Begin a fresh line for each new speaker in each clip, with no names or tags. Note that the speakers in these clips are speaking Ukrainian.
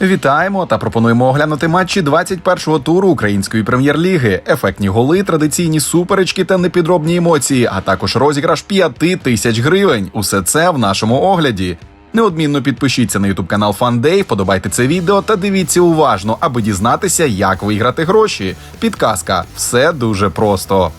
Вітаємо та пропонуємо оглянути матчі 21-го туру української прем'єр-ліги, ефектні голи, традиційні суперечки та непідробні емоції, а також розіграш 5 тисяч гривень. Усе це в нашому огляді. Неодмінно підпишіться на ютуб канал Фандей, подобайте це відео та дивіться уважно, аби дізнатися, як виграти гроші. Підказка все дуже просто.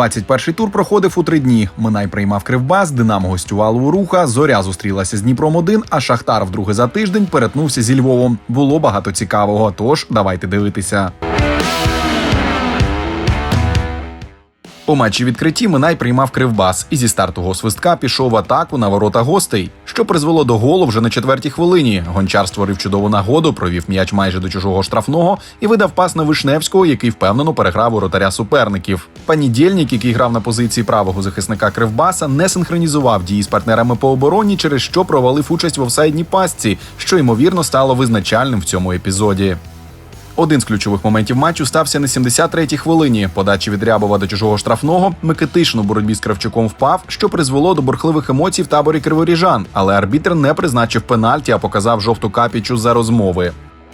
Двадцять перший тур проходив у три дні. Минай приймав кривбас, Динамо гостювало у руха. Зоря зустрілася з Дніпром 1 а Шахтар вдруге за тиждень перетнувся зі Львовом. Було багато цікавого. Тож давайте дивитися. У матчі відкритті Минай приймав кривбас і зі стартового свистка пішов в атаку на ворота гостей, що призвело до голу вже на четвертій хвилині. Гончар створив чудову нагоду, провів м'яч майже до чужого штрафного і видав пас на Вишневського, який впевнено переграв воротаря суперників. Панідєльник, який грав на позиції правого захисника Кривбаса, не синхронізував дії з партнерами по обороні, через що провалив участь в офсайдній пастці, що ймовірно стало визначальним в цьому епізоді. Один з ключових моментів матчу стався на 73-й хвилині. Подачі від Рябова до чужого штрафного Микитишин у боротьбі з Кравчуком впав, що призвело до бурхливих емоцій в таборі криворіжан. Але арбітр не призначив пенальті, а показав жовту капічу за розмови.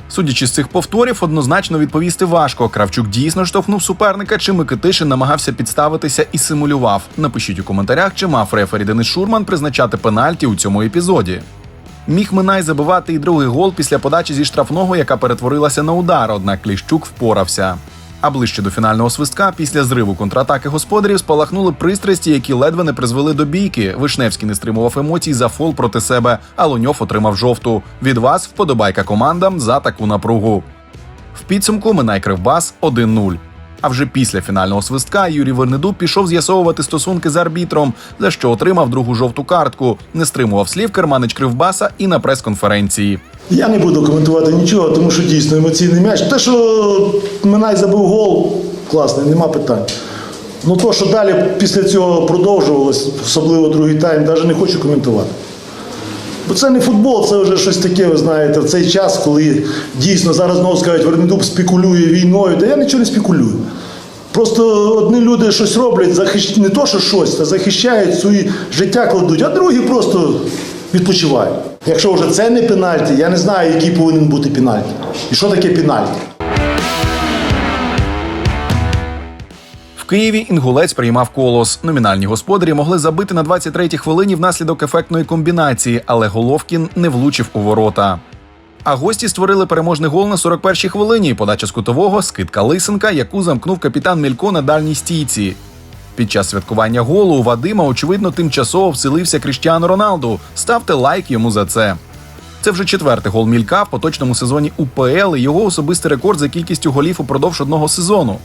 Судячи з цих повторів, однозначно відповісти важко. Кравчук дійсно штовхнув суперника, чи Микитишин намагався підставитися і симулював. Напишіть у коментарях, чи мав рефері Денис Шурман призначати пенальті у цьому епізоді. Міг Минай забивати і другий гол після подачі зі штрафного, яка перетворилася на удар, однак Кліщук впорався. А ближче до фінального свистка, після зриву контратаки господарів спалахнули пристрасті, які ледве не призвели до бійки. Вишневський не стримував емоцій за фол проти себе, а Луньов отримав жовту. Від вас вподобайка командам за таку напругу. В підсумку Минай Кривбас 1-0. А вже після фінального свистка Юрій Вернедуб пішов з'ясовувати стосунки з арбітром, за що отримав другу жовту картку, не стримував слів керманич Кривбаса і на прес-конференції.
Я не буду коментувати нічого, тому що дійсно емоційний м'яч. Те, що Минай забив гол, класний, нема питань. Ну то, що далі після цього продовжувалось, особливо другий тайм, навіть не хочу коментувати. Бо це не футбол, це вже щось таке, ви знаєте, в цей час, коли дійсно зараз знову скажуть, Вернедуб спекулює війною, та я нічого не спекулюю. Просто одні люди щось роблять, захищ... не то, що щось, а захищають свої життя кладуть, а другі просто відпочивають. Якщо вже це не пенальті, я не знаю, який повинен бути пенальті. І що таке пенальті?
Києві інгулець приймав колос. Номінальні господарі могли забити на 23-й хвилині внаслідок ефектної комбінації, але Головкін не влучив у ворота. А гості створили переможний гол на 41-й хвилині. Подача з кутового скидка Лисенка, яку замкнув капітан Мілько на дальній стійці. Під час святкування голу у Вадима, очевидно, тимчасово вселився Кріштіану Роналду. Ставте лайк йому за це. Це вже четвертий гол Мілька в поточному сезоні УПЛ і його особистий рекорд за кількістю голів упродовж одного сезону.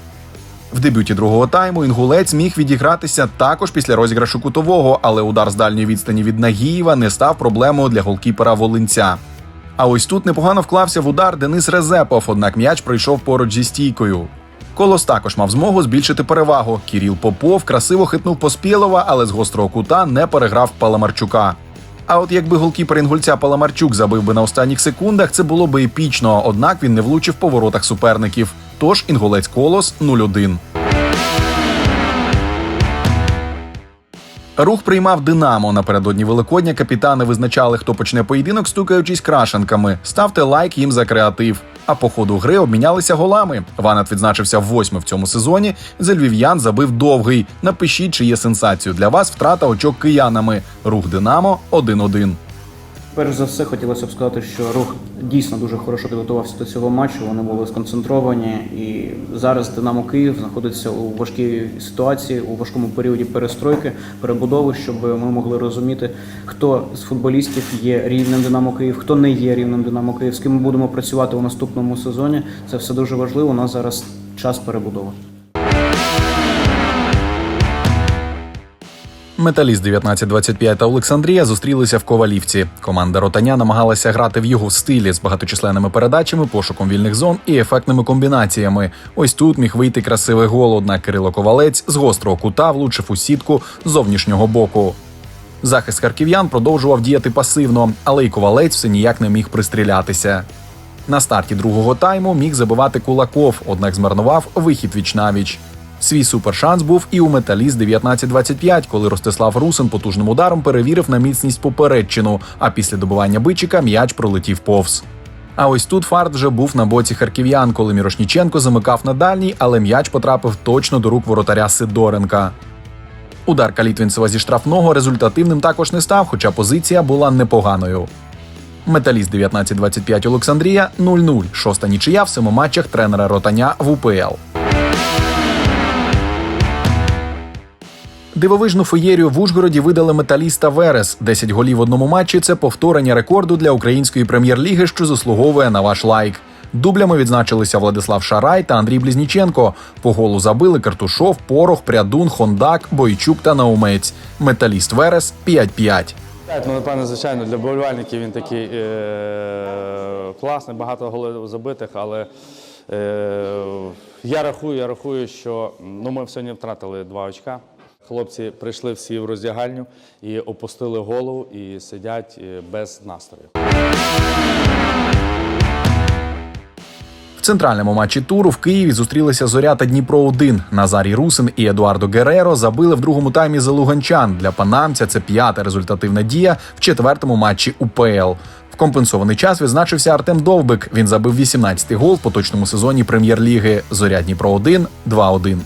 В дебюті другого тайму інгулець міг відігратися також після розіграшу кутового, але удар з дальньої відстані від Нагієва не став проблемою для голкіпера Волинця. А ось тут непогано вклався в удар Денис Резепов, однак м'яч пройшов поруч зі стійкою. Колос також мав змогу збільшити перевагу. Кіріл Попов красиво хитнув Поспєлова, але з гострого кута не переграв Паламарчука. А от якби голкіпер інгульця Паламарчук забив би на останніх секундах, це було би епічно, однак він не влучив по воротах суперників. Тож інгулець Колос 0-1. Рух приймав Динамо. Напередодні Великодня капітани визначали, хто почне поєдинок, стукаючись крашенками. Ставте лайк їм за креатив. А по ходу гри обмінялися голами. Ванат відзначився восьми в цьому сезоні. За львів'ян забив довгий. Напишіть, чи є сенсацію для вас втрата очок киянами. Рух Динамо 1-1.
Перш за все, хотілося б сказати, що рух дійсно дуже хорошо підготувався до цього матчу. Вони були сконцентровані, і зараз Динамо Київ знаходиться у важкій ситуації, у важкому періоді перестройки, перебудови, щоб ми могли розуміти, хто з футболістів є рівнем Динамо Київ, хто не є рівнем Динамо Київ, з ким ми будемо працювати у наступному сезоні. Це все дуже важливо. У нас зараз час перебудови.
Металіст 1925 та Олександрія зустрілися в Ковалівці. Команда Ротаня намагалася грати в його стилі з багаточисленними передачами, пошуком вільних зон і ефектними комбінаціями. Ось тут міг вийти красивий гол, однак Кирило Ковалець з гострого кута влучив у сітку з зовнішнього боку. Захист харків'ян продовжував діяти пасивно, але й ковалець все ніяк не міг пристрілятися. На старті другого тайму міг забивати Кулаков, однак змарнував вихід віч-навіч. Свій супершанс був і у металіст 19-25, коли Ростислав Русин потужним ударом перевірив на міцність попередчину, а після добивання бичика м'яч пролетів повз. А ось тут фарт вже був на боці харків'ян, коли Мірошніченко замикав на дальній, але м'яч потрапив точно до рук воротаря Сидоренка. Удар Калітвінцева зі штрафного результативним також не став, хоча позиція була непоганою. Металіст 19-25 Олександрія 0-0. Шоста нічия в семи матчах тренера Ротаня в УПЛ. Дивовижну феєрію в Ужгороді видали металіста Верес. 10 голів в одному матчі це повторення рекорду для української прем'єр-ліги, що заслуговує на ваш лайк. Дублями відзначилися Владислав Шарай та Андрій Блізніченко. По голу забили Картушов, Порох, Прядун, Хондак, Бойчук та Наумець. Металіст Верес 5-5.
Ну напевно, звичайно, для болівальників він такий е- класний, багато голів забитих, але е- я рахую, я рахую, що ну, ми сьогодні втратили два очка. Хлопці прийшли всі в роздягальню і опустили голову і сидять е, без настрою.
В центральному матчі туру в Києві зустрілися Зоря та Дніпро 1 Назарій Русин і Едуардо Гереро забили в другому таймі за луганчан. Для панамця це п'ята результативна дія в четвертому матчі УПЛ. В компенсований час відзначився Артем Довбик. Він забив 18-й гол в поточному сезоні прем'єр-ліги. Зоря Дніпро 1 2-1.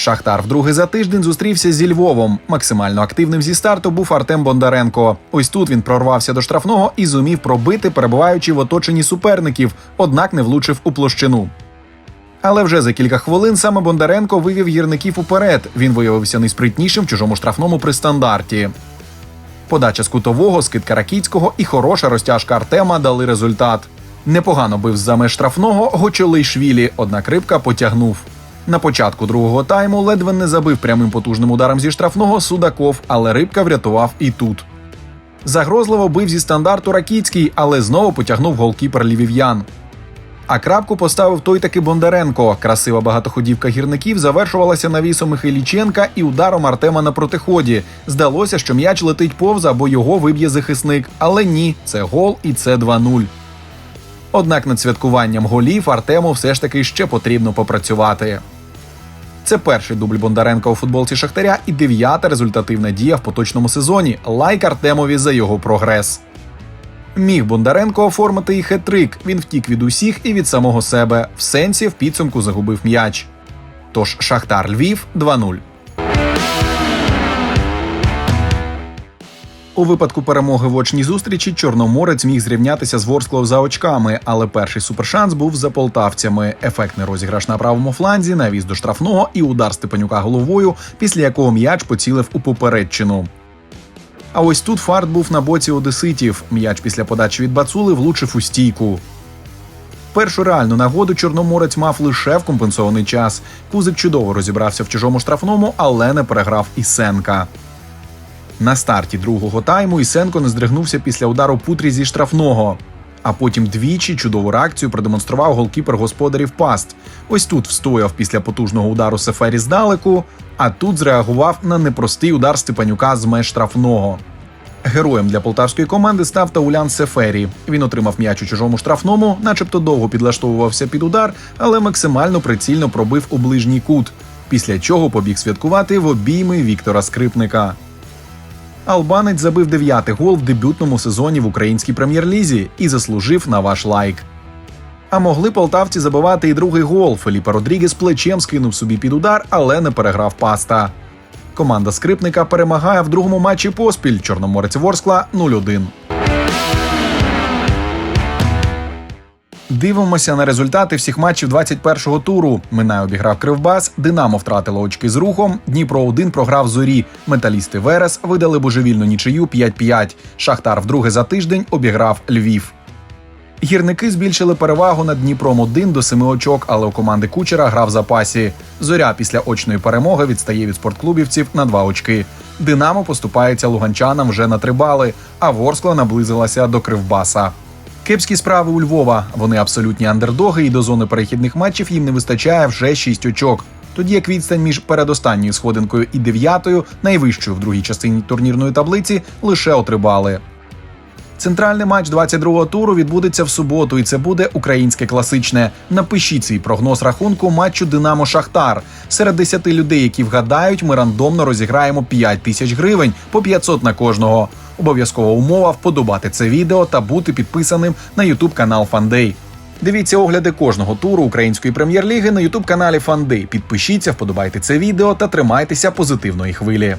Шахтар вдруге за тиждень зустрівся зі Львовом. Максимально активним зі старту був Артем Бондаренко. Ось тут він прорвався до штрафного і зумів пробити, перебуваючи в оточенні суперників, однак не влучив у площину. Але вже за кілька хвилин саме Бондаренко вивів гірників уперед. Він виявився найспритнішим в чужому штрафному при стандарті. Подача з кутового, скидка Ракіцького і хороша розтяжка Артема дали результат. Непогано бив з-за меж штрафного Гочолейшвілі, однак рибка потягнув. На початку другого тайму ледве не забив прямим потужним ударом зі штрафного Судаков, але рибка врятував і тут. Загрозливо бив зі стандарту Ракіцький, але знову потягнув голкіпер лівів'ян. А крапку поставив той таки Бондаренко. Красива багатоходівка гірників завершувалася навісом Михайліченка і ударом Артема на протиході. Здалося, що м'яч летить повз або його виб'є захисник. Але ні, це гол і це 2-0. Однак над святкуванням голів Артему все ж таки ще потрібно попрацювати. Це перший дубль Бондаренка у футболці Шахтаря і дев'ята результативна дія в поточному сезоні. Лайк Артемові за його прогрес. Міг Бондаренко оформити і хет-трик. Він втік від усіх і від самого себе. В сенсі в підсумку загубив м'яч. Тож Шахтар Львів 2-0. У випадку перемоги в очній зустрічі Чорноморець міг зрівнятися з Ворсклою за очками, але перший супершанс був за полтавцями. Ефектний розіграш на правому фланзі, навіз до штрафного і удар Степанюка головою, після якого м'яч поцілив у попередчину. А ось тут фарт був на боці одеситів. М'яч після подачі від Бацули влучив у стійку. Першу реальну нагоду Чорноморець мав лише в компенсований час. Кузик чудово розібрався в чужому штрафному, але не переграв Ісенка. На старті другого тайму Ісенко не здригнувся після удару Путрі зі штрафного. А потім двічі чудову реакцію продемонстрував голкіпер господарів Паст. Ось тут встояв після потужного удару Сефері здалеку, а тут зреагував на непростий удар Степанюка з меж штрафного. Героєм для полтавської команди став Таулян Сефері. Він отримав м'яч у чужому штрафному, начебто довго підлаштовувався під удар, але максимально прицільно пробив у ближній кут. Після чого побіг святкувати в обійми Віктора Скрипника. Албанець забив дев'ятий гол в дебютному сезоні в українській прем'єр-лізі і заслужив на ваш лайк. А могли полтавці забивати і другий гол. Феліпа Родрігес плечем скинув собі під удар, але не переграв паста. Команда скрипника перемагає в другому матчі поспіль. Чорноморець Ворскла 0-1. Дивимося на результати всіх матчів 21-го туру. Минай обіграв Кривбас, Динамо втратило очки з рухом. Дніпро 1 програв зорі. Металісти Верес видали божевільну нічию 5-5. Шахтар вдруге за тиждень обіграв Львів. Гірники збільшили перевагу над Дніпром 1 до 7 очок, але у команди Кучера гра в запасі. Зоря після очної перемоги відстає від спортклубівців на 2 очки. Динамо поступається луганчанам вже на 3 бали, а Ворскла наблизилася до Кривбаса. Кепські справи у Львова. Вони абсолютні андердоги, і до зони перехідних матчів їм не вистачає вже 6 очок. Тоді як відстань між передостанньою сходинкою і дев'ятою, найвищою в другій частині турнірної таблиці, лише о 3 бали. Центральний матч 22-го туру відбудеться в суботу, і це буде українське класичне. Напишіть свій прогноз рахунку матчу Динамо Шахтар. Серед 10 людей, які вгадають, ми рандомно розіграємо 5 тисяч гривень по 500 на кожного. Обов'язкова умова вподобати це відео та бути підписаним на YouTube канал Фандей. Дивіться огляди кожного туру української прем'єр-ліги на YouTube каналі Фандей. Підпишіться, вподобайте це відео та тримайтеся позитивної хвилі.